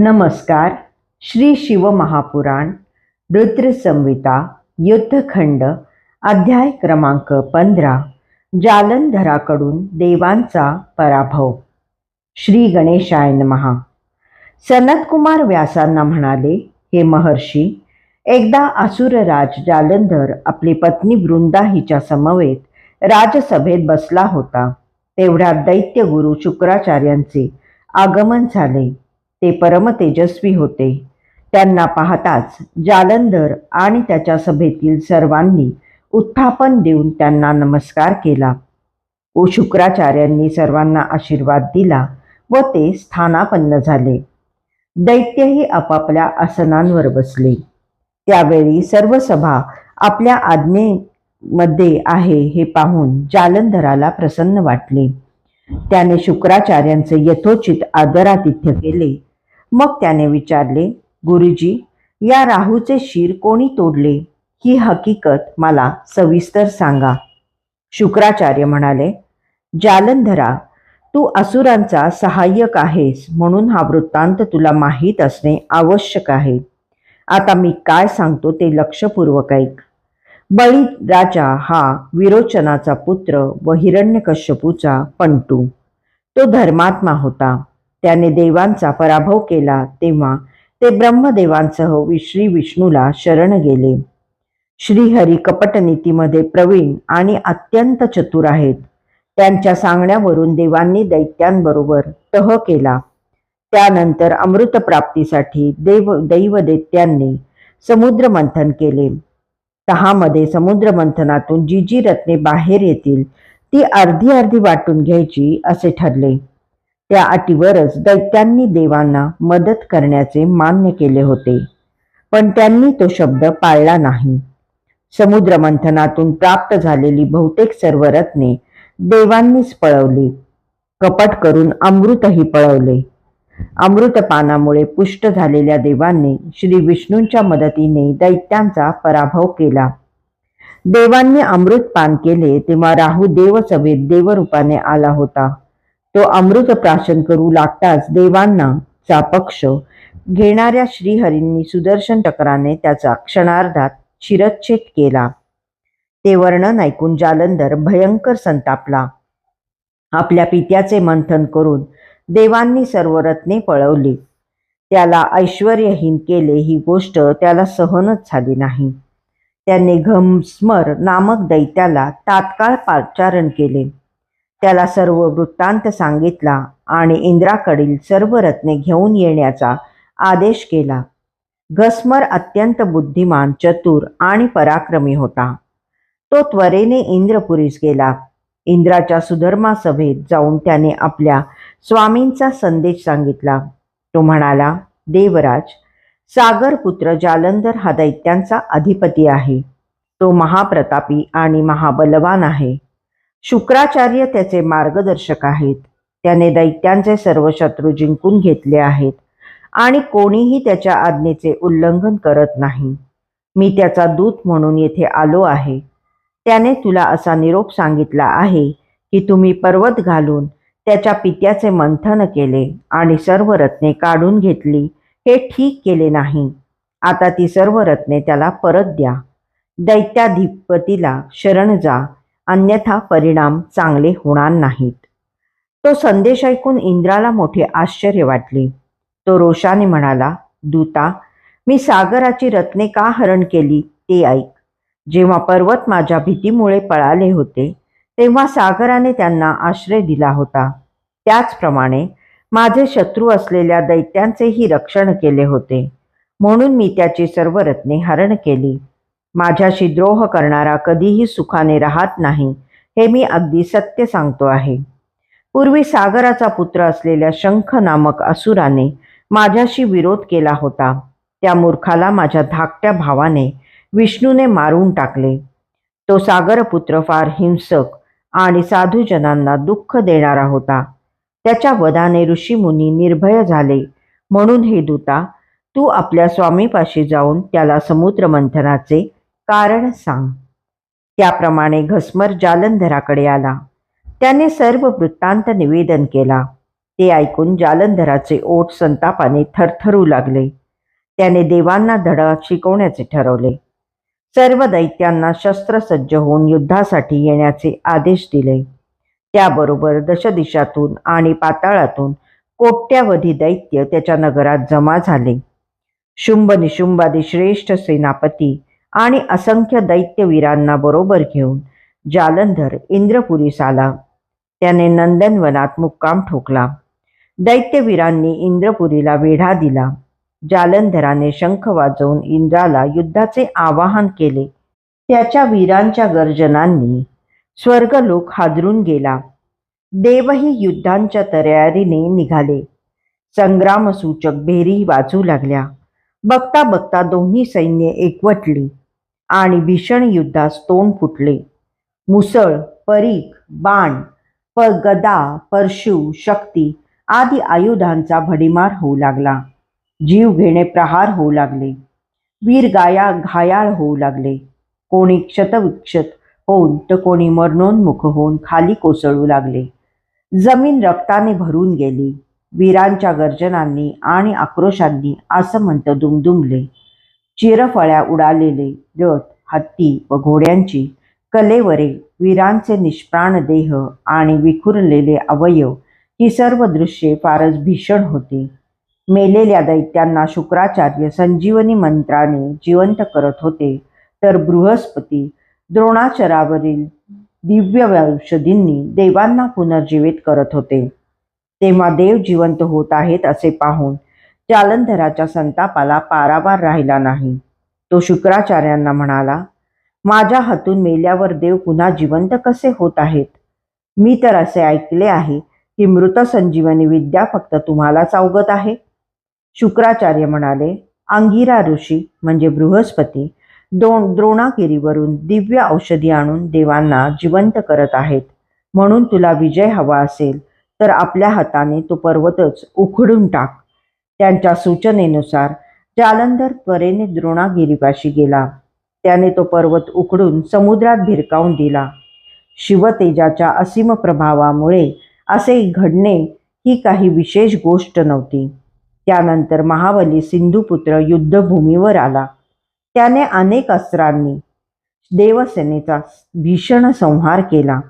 नमस्कार. श्री शिवमहापुराण रुद्रसंहिता युद्धखंड अध्याय क्रमांक पंधरा जालंधराकडून देवांचा पराभव. श्री गणेशाय महा सनतकुमार व्यासांना म्हणाले हे महर्षी एकदा असुरराज जालंधर आपली पत्नी वृंदा हिच्या समवेत राजसभेत बसला होता. तेवढ्यात दैत्यगुरु शुक्राचार्यांचे आगमन झाले. ते परम तेजस्वी होते. त्यांना पाहताच जालंधर आणि त्याच्या सभेतील सर्वांनी उत्थापन देऊन त्यांना नमस्कार केला. व शुक्राचार्यांनी सर्वांना आशीर्वाद दिला व ते स्थानापन्न झाले. दैत्यही आपापल्या आसनांवर बसले. त्यावेळी सर्व सभा आपल्या आज्ञेमध्ये आहे हे पाहून जालंधराला प्रसन्न वाटले. त्याने शुक्राचार्यांचे यथोचित आदरातिथ्य केले. मग त्याने विचारले गुरुजी या राहूचे शिर कोणी तोडले? ही हकीकत मला सविस्तर सांगा. शुक्राचार्य म्हणाले जालंधरा तू असुरांचा सहाय्यक आहेस म्हणून हा वृत्तांत तुला माहीत असणे आवश्यक आहे. आता मी काय सांगतो ते लक्षपूर्वक ऐक. बळी राजा हा विरोचनाचा पुत्र व हिरण्यकश्यपूचा पंटू तो धर्मात्मा होता. त्याने देवांचा पराभव केला तेव्हा ते ब्रह्मदेवांसह वि- श्री विष्णूला शरण गेले. श्रीहरी कपटनीतीमध्ये प्रवीण आणि अत्यंत चतुर आहेत. त्यांच्या सांगण्यावरून देवांनी दैत्यांबरोबर तह केला. त्यानंतर अमृतप्राप्तीसाठी देव दैवदैत्यांनी समुद्र मंथन केले. तहामध्ये समुद्र मंथनातून जी जी रत्ने बाहेर येतील ती अर्धी अर्धी वाटून घ्यायची असे ठरले. त्या अटीवरच दैत्यांनी देवांना मदत करण्याचे मान्य केले होते. पण त्यांनी तो शब्द पाळला नाही. समुद्र मंथनातून प्राप्त झालेली बहुतेक सर्व रत्ने देवांनीच पळवली. कपट करून अमृतही पळवले. अमृतपानामुळे पुष्ट झालेल्या देवांनी श्री विष्णूंच्या मदतीने दैत्यांचा पराभव केला. देवांनी अमृत पान केले तेव्हा राहू देवसभेत देवरूपाने आला होता. तो अमृत प्राशन करू लागताच देवांना चा पक्ष घेणाऱ्या श्रीहरींनी सुदर्शन चक्राने त्याचा क्षणार्धात शिरच्छेद केला. ते वर्णन ऐकून जालंधर भयंकर संतापला. आपल्या पित्याचे मंथन करून देवांनी सर्व रत्ने पळवली. त्याला ऐश्वर्यहीन केले ही गोष्ट त्याला सहनच झाली नाही. त्याने घमस्मर नामक दैत्याला तात्काळ पाचारण केले. त्याला सर्व वृत्तांत सांगितला आणि इंद्राकडील सर्व रत्ने घेऊन येण्याचा आदेश केला. घस्मर अत्यंत बुद्धिमान चतुर आणि पराक्रमी होता. तो त्वरेने इंद्रपुरीस गेला. इंद्राच्या सुधर्मा सभेत जाऊन त्याने आपल्या स्वामींचा संदेश सांगितला. तो म्हणाला देवराज सागरपुत्र जालंधर हा दैत्यांचा अधिपती आहे. तो महाप्रतापी आणि महाबलवान आहे. शुक्राचार्य त्याचे मार्गदर्शक आहेत. त्याने दैत्यांचे सर्व शत्रू जिंकून घेतले आहेत आणि कोणीही त्याच्या आज्ञेचे उल्लंघन करत नाही. मी त्याचा दूत म्हणून येथे आलो आहे. त्याने तुला असा निरोप सांगितला आहे की तुम्ही पर्वत घालून त्याच्या पित्याचे मंथन केले आणि सर्व रत्ने काढून घेतली. हे ठीक केले नाही. आता ती सर्व रत्ने त्याला परत द्या. दैत्याधिपतीला शरण जा. अन्यथा परिणाम चांगले होणार नाहीत. तो संदेश ऐकून इंद्राला मोठे आश्चर्य वाटले. तो रोषाने म्हणाला दूता मी सागराची रत्ने का हरण केली ते ऐक. जेव्हा पर्वत माझ्या भीतीमुळे पळाले होते तेव्हा सागराने त्यांना आश्रय दिला होता. त्याचप्रमाणे माझे शत्रू असलेल्या दैत्यांचेही रक्षण केले होते. म्हणून मी त्याची सर्व रत्ने हरण केली. माझ्याशी द्रोह करणारा कधीही सुखाने राहत नाही हे मी अगदी सत्य सांगतो आहे. पूर्वी सागराचा पुत्र असलेल्या शंख नामक असुराने माझ्याशी विरोध केला होता. त्या मूर्खाला माझ्या धाकट्या भावाने विष्णूने मारून टाकले. तो सागरपुत्र फार हिंसक आणि साधूजनांना दुःख देणारा होता. त्याच्या वधाने ऋषीमुनी निर्भय झाले. म्हणून हे दूता तू आपल्या स्वामीपाशी जाऊन त्याला समुद्रमंथनाचे कारण सांग. त्याप्रमाणे घसमर जालंधराकडे आला. त्याने सर्व वृत्तांत निवेदन केला. ते ऐकून जालंधराचे ओठ संतापाने थरथरू लागले. त्याने देवांना धडा शिकवण्याचे ठरवले. सर्व दैत्यांना शस्त्रसज्ज होऊन युद्धासाठी येण्याचे आदेश दिले. त्याबरोबर दशदिशातून आणि पाताळातून कोट्यावधी दैत्य त्याच्या नगरात जमा झाले. शुंभ निशुंबादी श्रेष्ठ सेनापती आणि असंख्य दैत्यवीरांना बरोबर घेऊन जालंधर इंद्रपुरीस आला त्याने नंदनवनात मुक्काम ठोकला. दैत्यवीरांनी इंद्रपुरीला वेढा दिला. जालंधराने शंख वाजवून इंद्राला युद्धाचे आवाहन केले. त्याच्या वीरांच्या गर्जनांनी स्वर्गलोक हादरून गेला. देवही युद्धांच्या तयारीने निघाले. संग्रामसूचक भेरी वाजू लागल्या. बघता बघता दोन्ही सैन्य एकवटली आणि भीषण युद्धास तोंड फुटले. मुसळ परीख बाण प गदा परशु शक्ती आदी आयुधांचा भडीमार होऊ लागला. जीव घेणे प्रहार होऊ लागले. वीर गाया घायाळ होऊ लागले. कोणी क्षतविक्षत होऊन तर कोणी मरणोन्मुख होऊन खाली कोसळू लागले. जमीन रक्ताने भरून गेली. वीरांच्या गर्जनांनी आणि आक्रोशांनी आसमंत दुमदुमले. चिरफळ्या उडालेले रथ हत्ती व घोड्यांची कलेवरे वीरांचे निष्प्राण देह आणि विखुरलेले अवयव ही सर्व दृश्ये फारच भीषण होती. मेलेल्या दैत्यांना शुक्राचार्य संजीवनी मंत्राने जिवंत करत होते. तर बृहस्पती द्रोणाचरावरील दिव्य औषधींनी देवांना पुनर्जीवित करत होते. तेव्हा देव जिवंत होत आहेत असे पाहून जालंधराच्या संतापाला पारावार राहिला नाही. तो शुक्राचार्यांना म्हणाला माझ्या हातून मेल्यावर देव पुन्हा जिवंत कसे होत आहेत? मी तर असे ऐकले आहे की मृत संजीवनी विद्या फक्त तुम्हालाच अवगत आहे. शुक्राचार्य म्हणाले अंगिरा ऋषी म्हणजे बृहस्पती दोन द्रोणागिरीवरून दिव्य औषधी आणून देवांना जिवंत करत आहेत. म्हणून तुला विजय हवा असेल तर आपल्या हाताने तो पर्वतच उखडून टाक. त्यांच्या सूचनेनुसार जालंधर त्वरेने द्रोणागिरीपाशी गेला. त्याने तो पर्वत उखडून समुद्रात भिरकावून दिला. शिवतेजाच्या असीम प्रभावामुळे असे घडणे ही काही विशेष गोष्ट नव्हती. त्यानंतर महाबली सिंधुपुत्र युद्धभूमीवर आला. त्याने अनेक अस्त्रांनी देवसेनेचा भीषण संहार केला.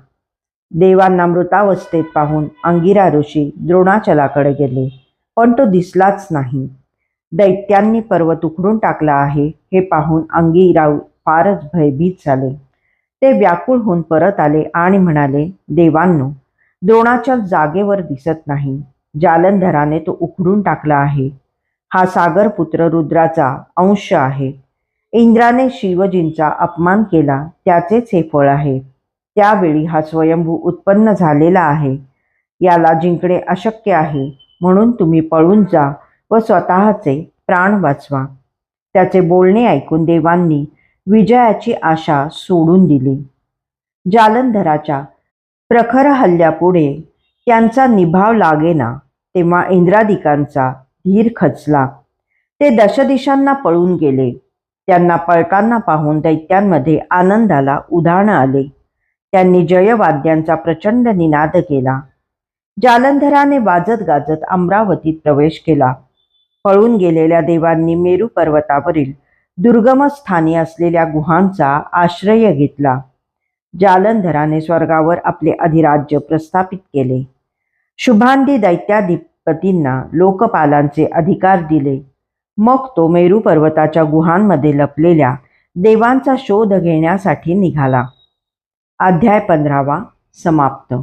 देवांना मृतावस्थेत पाहून अंगिरा ऋषी द्रोणाचलाकडे गेले. पण तो दिसलाच नाही. दैत्यांनी पर्वत उखडून टाकला आहे हे पाहून अंगिराव फारच भयभीत झाले. ते व्याकुळ होऊन परत आले आणि म्हणाले देवांनो द्रोणाच्या जागेवर दिसत नाही. जालंधराने तो उखडून टाकला आहे. हा सागरपुत्र रुद्राचा अंश आहे. इंद्राने शिवजींचा अपमान केला त्याचेच हे फळ आहे. त्यावेळी हा स्वयंभू उत्पन्न झालेला आहे. याला जिंकणे अशक्य आहे. म्हणून तुम्ही पळून जा व स्वतःचे प्राण वाचवा. त्याचे बोलणे ऐकून देवांनी विजयाची आशा सोडून दिली. जालंधराच्या प्रखर हल्ल्यापुढे त्यांचा निभाव लागेना तेव्हा इंद्रादिकांचा धीर खचला. ते दशदिशांना पळून गेले. त्यांना पळताना पाहून दैत्यांमध्ये आनंदाला उधाण आले. त्यांनी जयवाद्यांचा प्रचंड निनाद केला. जालंधराने वाजत गाजत अमरावतीत प्रवेश केला. पळून गेलेल्या देवांनी मेरू पर्वतावरील दुर्गम स्थानी असलेल्या गुहांचा आश्रय घेतला. जालंधराने स्वर्गावर आपले अधिराज्य प्रस्थापित केले. शुभांदी दैत्याधिपतींना लोकपालांचे अधिकार दिले. मग तो मेरू पर्वताच्या गुहांमध्ये लपलेल्या देवांचा शोध घेण्यासाठी निघाला. अध्याय पंधरावा समाप्त.